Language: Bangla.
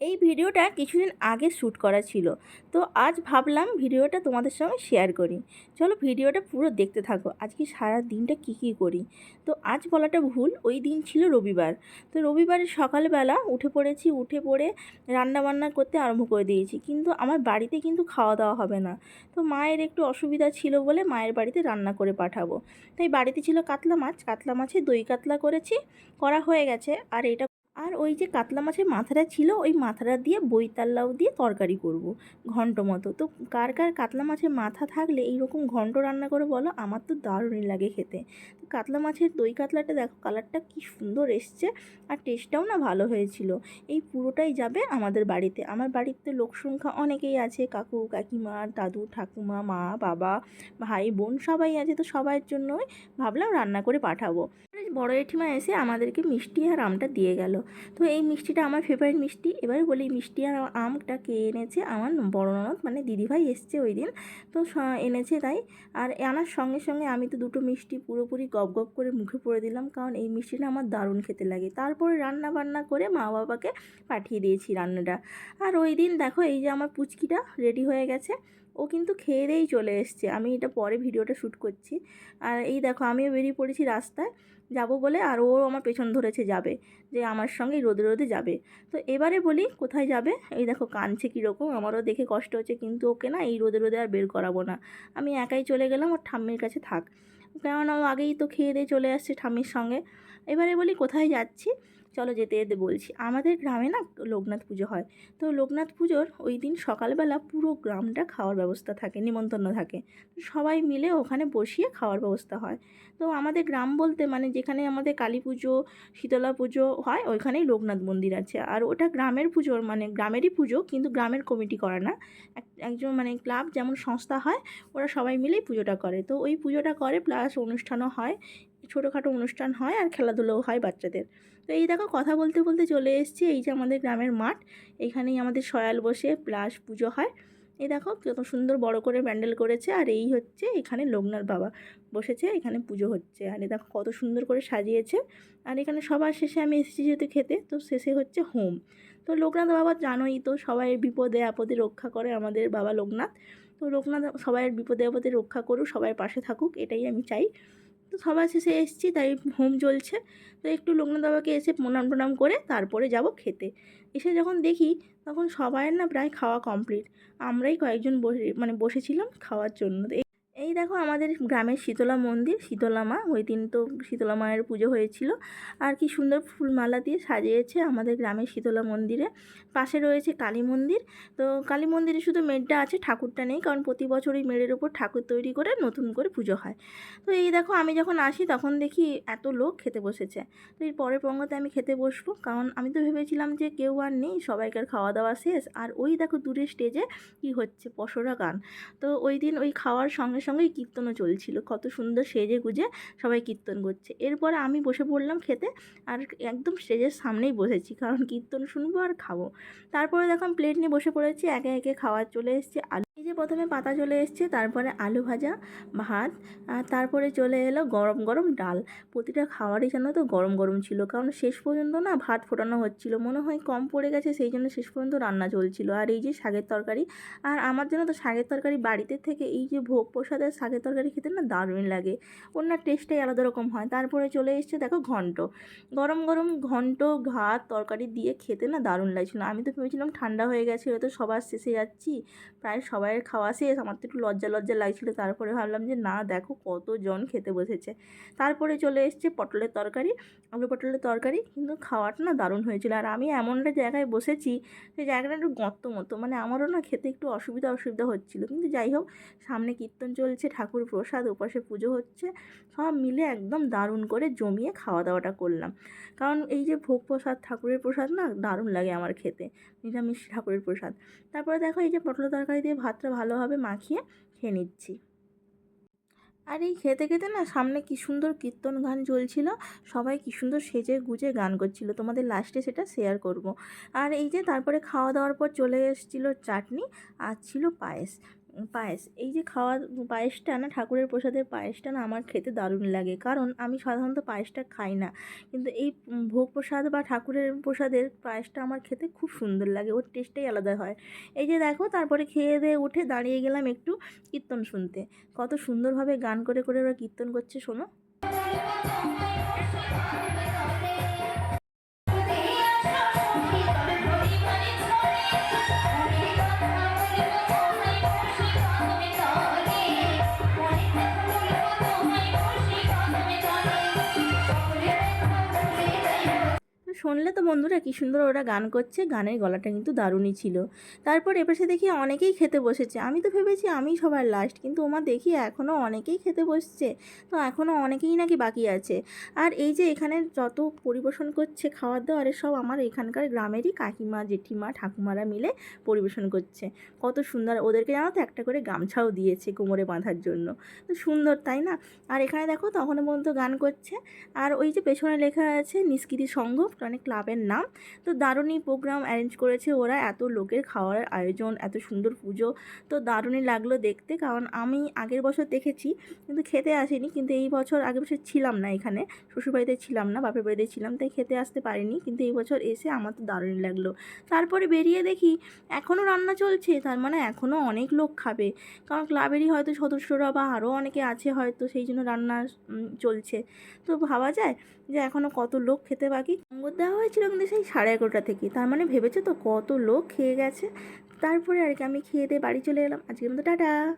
এই ভিডিওটা কিছুদিন আগে শ্যুট করা ছিল। তো আজ ভাবলাম ভিডিওটা তোমাদের সঙ্গে শেয়ার করি। চলো ভিডিওটা পুরো দেখতে থাকো, আজকে সারা দিনটা কী কী করি। তো আজ বলাটা ভুল, ওই দিন ছিল রবিবার। তো রবিবারের সকালবেলা উঠে পড়েছি, উঠে পড়ে রান্না বান্না করতে আরম্ভ করে দিয়েছি। কিন্তু আমার বাড়িতে কিন্তু খাওয়া দাওয়া হবে না। তো মায়ের একটু অসুবিধা ছিল বলে মায়ের বাড়িতে রান্না করে পাঠাবো। তাই বাড়িতে ছিল কাতলা মাছ, কাতলা মাছে দই কাতলা করেছি, করা হয়ে গেছে। আর এটা আর ওই যে কাতলা মাছের মাথাটা ছিল, ওই মাথাটা দিয়ে বইতাল্লাও দিয়ে তরকারি করব ঘন্ট মতো। তো কার কার কাতলা মাছের মাথা থাকলে এইরকম ঘন্ট রান্না করে বলো, আমার তো দারুণই লাগে খেতে। তো কাতলা মাছের দই কাতলাটা দেখো কালারটা কি সুন্দর এসছে আর টেস্টটাও না ভালো হয়েছিল। এই পুরোটাই যাবে আমাদের বাড়িতে। আমার বাড়িতে লোক সংখ্যা অনেকেই আছে, কাকু, কাকিমা, দাদু, ঠাকুমা, মা, বাবা, ভাই, বোন সবাই আছে, তো সবার জন্যই ভাবলাম রান্না করে পাঠাবো। বড় জেঠিমা এসে আমাদেরকে মিষ্টি আর আমটা দিয়ে গেল। তো এই মিষ্টিটা আমার ফেভারিট মিষ্টি। এবারে বলি মিষ্টি আর আমটা কে এনেছে? আমার বড় ননদ মানে দিদিভাই এসছে ওই দিন। তো এনেছে তাই। আর আনার সঙ্গে সঙ্গে আমি তো দুটো মিষ্টি পুরোপুরি গপ গপ করে মুখে পড়ে দিলাম, কারণ এই মিষ্টিটা আমার দারুণ খেতে লাগে। তারপরে রান্না বান্না করে মা বাবাকে পাঠিয়ে দিয়েছি রান্নাটা। আর ওই দিন দেখো, এই যে আমার পুচকিটা রেডি হয়ে গেছে। ও কিন্তু খেয়ে দিয়েই চলে এসছে। আমি এটা পরে ভিডিওটা শ্যুট করছি। আর এই দেখো, আমিও বেরিয়ে পড়েছি রাস্তায়। যাব বলে আর ও আমার পেছন ধরেছে যাবে, যে আমার সঙ্গে রোদে রোদে যাবে। তো এবারে বলি, কোথায় যাবে? এই দেখো, কাঁদছে কীরকম। আমারও দেখে কষ্ট হচ্ছে, কিন্তু ওকে না এই রোদে রোদে আর বের করাবো না। আমি একাই চলে গেলাম, ওর ঠাম্মির কাছে থাক। কেননা ও আগেই তো খেয়ে দিয়ে চলে আসছে ঠাম্মির সঙ্গে। এবারে বলি, কোথায় যাচ্ছি? চলো যেতে যেতে বলছি। আমাদের গ্রামে না লোকনাথ পুজো হয়। তো লোকনাথ পুজোর ওই দিন সকালবেলা পুরো গ্রামটা খাওয়ার ব্যবস্থা থাকে, নিমন্ত্রণ থাকে। সবাই মিলে ওখানে বসিয়ে খাওয়ার ব্যবস্থা হয়। তো আমাদের গ্রাম বলতে মানে যেখানে আমাদের কালী পুজো, শীতলা পুজো হয়, ওইখানেই লোকনাথ মন্দির আছে। আর ওটা গ্রামের পুজোর মানে গ্রামেরই পুজো, কিন্তু গ্রামের কমিটি করে না। এক- একজন মানে ক্লাব যেমন সংস্থা হয়, ওরা সবাই মিলেই পুজোটা করে। তো ওই পুজোটা করে, প্লাস অনুষ্ঠানও হয়। ছোটোখাটো অনুষ্ঠান হয় আর খেলাধুলোও হয় বাচ্চাদের। তো এই দেখো কথা বলতে বলতে চলে এসেছি এই যে আমাদের গ্রামের মাঠ। এইখানেই আমাদের সয়াল বসে প্লাস পুজো হয়। এই দেখো কত সুন্দর বড় করে প্যান্ডেল করেছে আর এই হচ্ছে এখানে লোকনাথ বাবা বসেছে, এখানে পুজো হচ্ছে। আর এ দেখো কত সুন্দর করে সাজিয়েছে। আর এখানে সবার শেষে আমি এসেছি যেহেতু খেতে, তো শেষে হচ্ছে হোম। তো লোকনাথ বাবা জানোই তো সবাই বিপদে আপদে রক্ষা করে আমাদের বাবা লোকনাথ। তো লোকনাথ সবাই বিপদে আপদে রক্ষা করুক সবার পাশে থাকুক, এটাই আমি চাই। তো সবার শেষে এসছি, তাই হোম চলছে তো একটু লোকনাথ বাবাকে এসে প্রণাম টনাম করে তারপরে যাব খেতে। এসে যখন দেখি তখন সবাই না প্রায় খাওয়া কমপ্লিট আমরাই কয়েকজন বসে মানে বসেছিলাম খাওয়ার জন্য। এই- দেখো আমাদের গ্রামের শীতলা মন্দির, শীতলা মা। ওই দিন তো শীতলা মায়ের পুজো হয়েছিল। আর কি সুন্দর ফুলমালা দিয়ে সাজিয়েছে আমাদের গ্রামের শীতলা মন্দিরে। পাশে রয়েছে কালী মন্দির। তো কালী মন্দিরে শুধু মেড়টা আছে, ঠাকুরটা নেই। কারণ প্রতি বছর ওই মেড়ের ওপর ঠাকুর তৈরি করে নতুন করে পুজো হয়। তো এই দেখো আমি যখন আসি তখন দেখি এত লোক খেতে বসেছে। তো এর পরের পঙ্গতে আমি খেতে বসবো। কারণ আমি তো ভেবেছিলাম যে কেউ আর নেই, সবাইকার খাওয়া দাওয়া শেষ। আর ওই দেখো দূরে স্টেজে কি হচ্ছে পশরা গান। তো ওই দিন ওই খাওয়ার সঙ্গে সঙ্গেই কীর্তনও চলছিল। কত সুন্দর সেজে গুজে সবাই কীর্তন করছে। এরপরে আমি বসে পড়লাম খেতে আর একদম স্টেজের সামনেই বসেছি, কারণ কীর্তন শুনব আর খাব। তারপরে দেখো প্লেট নিয়ে বসে পড়েছি, একে একে খাওয়ার চলে এসছে। আলু যে প্রথমে পাতা চলে এসছে, তারপরে আলু ভাজা, ভাত তারপরে চলে এলো গরম গরম ডাল। প্রতিটা খাবারই যেন তো গরম গরম ছিল, কারণ শেষ পর্যন্ত না ভাত ফোটানো হচ্ছিল। মনে হয় কম পড়ে গেছে, সেই জন্য শেষ পর্যন্ত রান্না চলছিল। আর এই যে শাকের তরকারি, আর আমার জন্য তো শাকের তরকারি বাড়িতে থেকে এই যে ভোগ প্রসাদের শাকের তরকারি খেতে না দারুণ লাগে। না টেস্টটাই আলাদা রকম হয়। তারপরে চলে এসছে দেখো ঘন্ট। গরম গরম ঘন্ট, ভাত, তরকারি দিয়ে খেতে না দারুণ লাগছিল। আমি তো ভেবেছিলাম ঠান্ডা হয়ে গেছে, হয়তো সবার শেষে যাচ্ছি। প্রায় সবাইয়ের খাওয়া শেষ, আমার তো একটু লজ্জা লজ্জা লাগছিল। তারপরে ভাবলাম যে, না, দেখো কতজন খেতে বসেছে। তারপরে চলে এসছে পটলের তরকারি, আলু পটলের তরকারি। কিন্তু খাওয়াটা না দারুণ হয়েছিল। আর আমি এমন একটা জায়গায় বসেছি সেই জায়গাটা একটু গর্ত মতো। মানে আমারও না খেতে একটু অসুবিধা অসুবিধা হচ্ছিল। কিন্তু যাই হোক, সামনে কীর্তন চলছে, ঠাকুর প্রসাদ উপাসে পুজো হচ্ছে। সব মিলে একদম দারুণ করে জমিয়ে খাওয়া দাওয়াটা করলাম। কারণ এই যে ভোগ প্রসাদ, ঠাকুরের প্রসাদ না দারুণ লাগে আমার খেতে। নিরামিষ ঠাকুরের প্রসাদ। তারপরে দেখো এই যে পটলের তরকারি দিয়ে ভাতটা ভালোভাবে মাখিয়ে খেয়ে নিচ্ছি। আর এই খেতে খেতে না সামনে কি সুন্দর কীর্তন গান চলছিল। সবাই কি সুন্দর সেজে গুজে গান করছিল। তোমাদের লাস্টে সেটা শেয়ার করব। আর এই যে তারপরে খাওয়া দাওয়ার পর চলে এসেছিল চাটনি, আর ছিল পায়েস। পায়েস। এই যে খাওয়া পায়েসটা না, ঠাকুরের প্রসাদের পায়েসটা না আমার খেতে দারুণ লাগে। কারণ আমি সাধারণত পায়েসটা খাই না। কিন্তু এই ভোগ প্রসাদ বা ঠাকুরের প্রসাদের পায়েসটা আমার খেতে খুব সুন্দর লাগে। ওর টেস্টটাই আলাদা হয়। এই যে দেখো, তারপরে খেয়ে দিয়ে উঠে দাঁড়িয়ে গেলাম একটু কীর্তন শুনতে। কত সুন্দরভাবে গান করে করে ওরা কীর্তন করছে, শোনো। শুনলে তো বন্ধুরা কী সুন্দর ওরা গান করছে, গানের গলাটা কিন্তু দারুণই ছিল। তারপর এপাশে দেখি অনেকেই খেতে বসেছে। আমি তো ভেবেছি আমি সবার লাস্ট কিন্তু ওমা দেখি এখনও অনেকেই খেতে বসছে। তো এখনও অনেকেই নাকি বাকি আছে। আর এই যে এখানে যত পরিবেশন করছে খাবার দাবারের সব আমার এখানকার গ্রামেরই কাকিমা, জেঠিমা, ঠাকুমারা মিলে পরিবেশন করছে। কত সুন্দর। ওদেরকে জানো তো, একটা করে গামছাও দিয়েছে কোমরে বাঁধার জন্য। তো সুন্দর, তাই না? আর এখানে দেখো তখনও পর্যন্ত গান করছে। আর ওই যে পেছনে লেখা আছে নিষ্কৃতি সংঘ মানে ক্লাবের নাম। তো দারুণই প্রোগ্রাম অ্যারেঞ্জ করেছে ওরা। এত লোকের খাওয়ার আয়োজন, এত সুন্দর পুজো। তো দারুণই লাগল দেখতে। কারণ আমি আগের বছর দেখেছি, কিন্তু খেতে আসিনি। কিন্তু এই বছর আগের বছর ছিলাম না এখানে। শ্বশুরবাড়িতে ছিলাম না, বাপের বাড়িতে ছিলাম, তাই খেতে আসতে পারিনি। কিন্তু এই বছর এসে আমার তো দারুণই লাগল। তারপরে বেরিয়ে দেখি এখনও রান্না চলছে। তার মানে এখনও অনেক লোক খাবে। কারণ ক্লাবেরই হয়তো সদস্যরা বা আরও অনেকে আছে হয়তো, সেই জন্য রান্না চলছে। তো ভাবা যায় যে এখনও কত লোক খেতে বাকি। সঙ্গত দেওয়া হয়েছিল কিন্তু সেই সাড়ে এগারোটা থেকে। তার মানে ভেবেছো তো কত লোক খেয়ে গেছে। তারপরে আর কি আমি খেয়ে দিয়ে বাড়ি চলে এলাম। আজকের মতো টাটা।